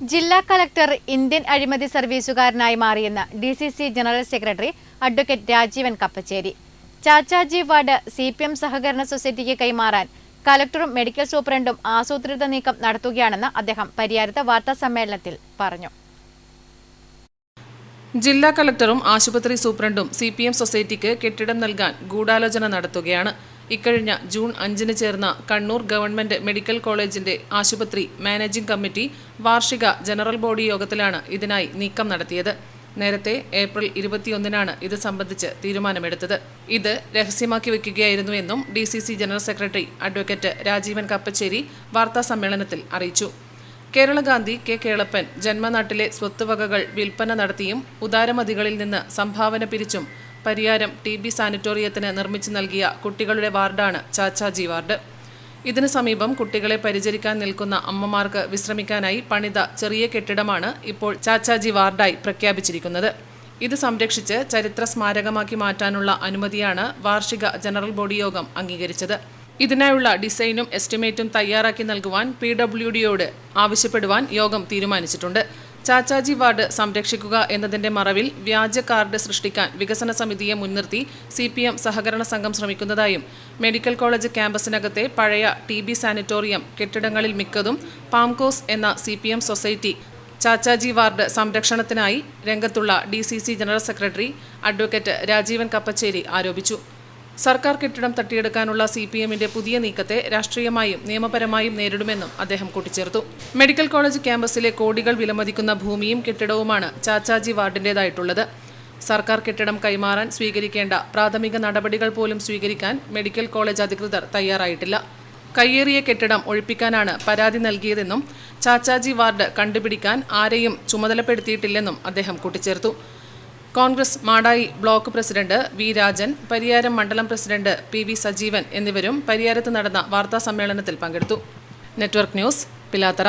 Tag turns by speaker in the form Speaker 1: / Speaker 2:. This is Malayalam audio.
Speaker 1: ജില്ലാ കളക്ടർ ഇന്ത്യൻ അഴിമതി സർവീസുകാരനായി മാറിയെന്ന് D C C general secretary advocate Rajeevan Kappacheri. Chachaji ward C P M സഹകരണ സൊസൈറ്റിക്ക് കൈമാറാൻ കലക്ടറും മെഡിക്കൽ സൂപ്രണ്ടും ആസൂത്രിത നീക്കം നടത്തുകയാണെന്ന് അദ്ദേഹം പരിയാരത്ത് വാർത്താസമ്മേളനത്തിൽ പറഞ്ഞു.
Speaker 2: ജില്ലാ കളക്ടറും ആശുപത്രി സൂപ്രണ്ടും സി പി എം സൊസൈറ്റിക്ക് കെട്ടിടം നൽകാൻ ഗൂഢാലോചന നടത്തുകയാണ്. ഇക്കഴിഞ്ഞ ജൂൺ അഞ്ചിന് ചേർന്ന കണ്ണൂർ ഗവൺമെന്റ് മെഡിക്കൽ കോളേജിന്റെ ആശുപത്രി മാനേജിംഗ് കമ്മിറ്റി വാർഷിക ജനറൽ ബോഡി യോഗത്തിലാണ് ഇതിനായി നീക്കം നടത്തിയത്. നേരത്തെ ഏപ്രിൽ ഇരുപത്തിയൊന്നിനാണ് ഇത് സംബന്ധിച്ച് തീരുമാനമെടുത്തത്. ഇത് രഹസ്യമാക്കി വെക്കുകയായിരുന്നുവെന്നും D C C general secretary advocate Rajeevan Kappacheri വാർത്താസമ്മേളനത്തിൽ അറിയിച്ചു. കേരളഗാന്ധി കെ കേളപ്പൻ ജന്മനാട്ടിലെ സ്വത്തുവകകൾ വിൽപ്പന നടത്തിയും ഉദാരമതികളിൽ നിന്ന് സംഭാവന പിരിച്ചും പരിയാരം ടി ബി സാനിറ്റോറിയത്തിന് നിർമ്മിച്ചു നൽകിയ കുട്ടികളുടെ വാർഡാണ് ചാച്ചാജി വാർഡ്. ഇതിനു സമീപം കുട്ടികളെ പരിചരിക്കാൻ നിൽക്കുന്ന അമ്മമാർക്ക് വിശ്രമിക്കാനായി പണിത ചെറിയ കെട്ടിടമാണ് ഇപ്പോൾ ചാച്ചാജി വാർഡായി പ്രഖ്യാപിച്ചിരിക്കുന്നത്. ഇത് സംരക്ഷിച്ച് ചരിത്ര സ്മാരകമാക്കി മാറ്റാനുള്ള അനുമതിയാണ് വാർഷിക ജനറൽ ബോഡി യോഗം അംഗീകരിച്ചത്. ഇതിനായുള്ള ഡിസൈനും എസ്റ്റിമേറ്റും തയ്യാറാക്കി നൽകുവാൻ പി ഡബ്ല്യു ഡിയോട് ആവശ്യപ്പെടുവാൻ യോഗം തീരുമാനിച്ചിട്ടുണ്ട്. ചാച്ചാജി വാർഡ് സംരക്ഷിക്കുക എന്നതിന്റെ മറവിൽ വ്യാജ കാർഡ് സൃഷ്ടിക്കാൻ വികസന സമിതിയെ മുൻനിർത്തി സി പി എം സഹകരണ സംഘം ശ്രമിക്കുന്നതായും മെഡിക്കൽ കോളേജ് ക്യാമ്പസിനകത്തെ പഴയ ടി ബി സാനിറ്റോറിയം കെട്ടിടങ്ങളിൽ മിക്കതും പാംകോസ് എന്ന C P M society. Chachaji ward സംരക്ഷണത്തിനായി രംഗത്തുള്ള D C C general secretary advocate Rajeevan Kappacheri ആരോപിച്ചു. സർക്കാർ കെട്ടിടം തട്ടിയെടുക്കാനുള്ള സി പി എമ്മിന്റെ പുതിയ നീക്കത്തെ രാഷ്ട്രീയമായും നിയമപരമായും നേരിടുമെന്നും അദ്ദേഹം കൂട്ടിച്ചേർത്തു. മെഡിക്കൽ കോളേജ് ക്യാമ്പസിലെ കോടികൾ വിലമതിക്കുന്ന ഭൂമിയും കെട്ടിടവുമാണ് ചാച്ചാജി വാർഡിന്റേതായിട്ടുള്ളത്. സർക്കാർ കെട്ടിടം കൈമാറാൻ സ്വീകരിക്കേണ്ട പ്രാഥമിക നടപടികൾ പോലും സ്വീകരിക്കാൻ മെഡിക്കൽ കോളേജ് അധികൃതർ തയ്യാറായിട്ടില്ല. കയ്യേറിയ കെട്ടിടം ഒഴിപ്പിക്കാനാണ് പരാതി നൽകിയതെന്നും ചാച്ചാജി വാർഡ് കണ്ടുപിടിക്കാൻ ആരെയും ചുമതലപ്പെടുത്തിയിട്ടില്ലെന്നും അദ്ദേഹം കൂട്ടിച്ചേർത്തു. Congress Madayi block president V Rajan Pariyaram മണ്ഡലം പ്രസിഡന്റ് പി വി സജീവൻ എന്നിവരും പരിയാരത്ത് നടന്ന വാർത്താ സമ്മേളനത്തിൽ പങ്കെടുത്തു. Network news Pilathara.